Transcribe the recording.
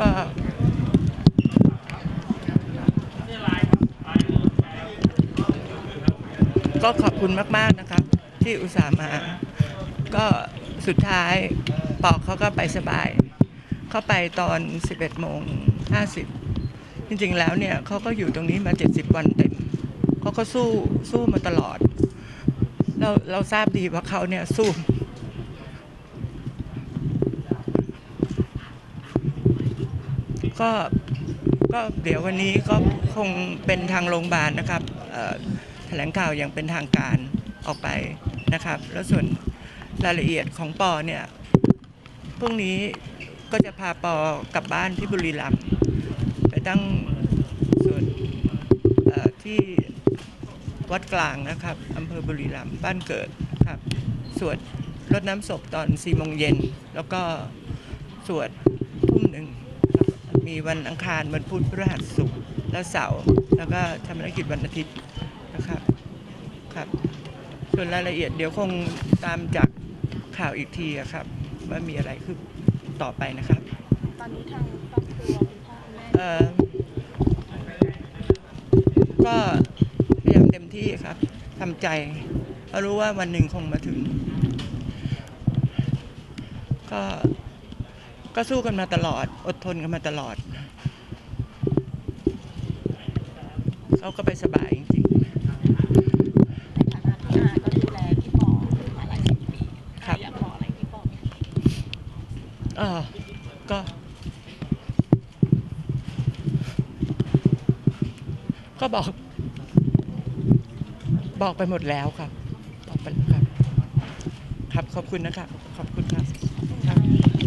ก็ก็ขอบคุณมาก ๆ นะครับ ที่อุตส่าห์มา ก็สุดท้ายปอกเขาก็ไปสบาย เข้าไปตอน 11โมง50 จริง ๆ แล้วเนี่ยเขาก็อยู่ตรงนี้มา 70 วันเต็มเขาก็สู้สู้มาตลอด เราเราทราบดีว่าเขาเนี่ยสู้ ก็ก็เดี๋ยววันนี้ก็คงเป็นทางโรงพยาบาลนะครับแถลงข่าวอย่างเป็นทางการออกไปนะครับ แล้วส่วนรายละเอียดของปอเนี่ยพรุ่งนี้ก็จะพาปอกลับบ้านที่บุรีรัมย์ไปตั้งส่วนที่วัดกลางนะครับอำเภอบุรีรัมย์บ้านเกิดครับสวดรดน้ำศพตอน4โมงเย็นแล้วก็สวดทุ่มหนึ่ง มีวันอังคารวันพุธพฤหัสศุกร์และเสาร์แล้วก็ทำภารกิจวันอาทิตย์นะครับครับส่วนรายละเอียดเดี๋ยวคงตามจากข่าวอีกทีอะครับ ว่ามีอะไรคือต่อไปนะครับ ตอนนี้ทางครอบครัวคุณพ่อคุณแม่เอ่อก็พยายามเต็มที่ครับทำใจเพราะรู้ว่าวันหนึ่งคงมาถึง ก็ ก็สู้กันมาตลอด อดทนกันมาตลอด เขาก็ไปสบายจริงในฐานะที่อาก็ดูแลพี่ปอมาหลายสิบปีครับอยากบอกอะไรพี่ปอไหมคะๆเออก็ ก็บอก บอกไปหมดแล้วครับ บอกไปแล้วครับ ครับขอบคุณนะครับ ขอบคุณครับ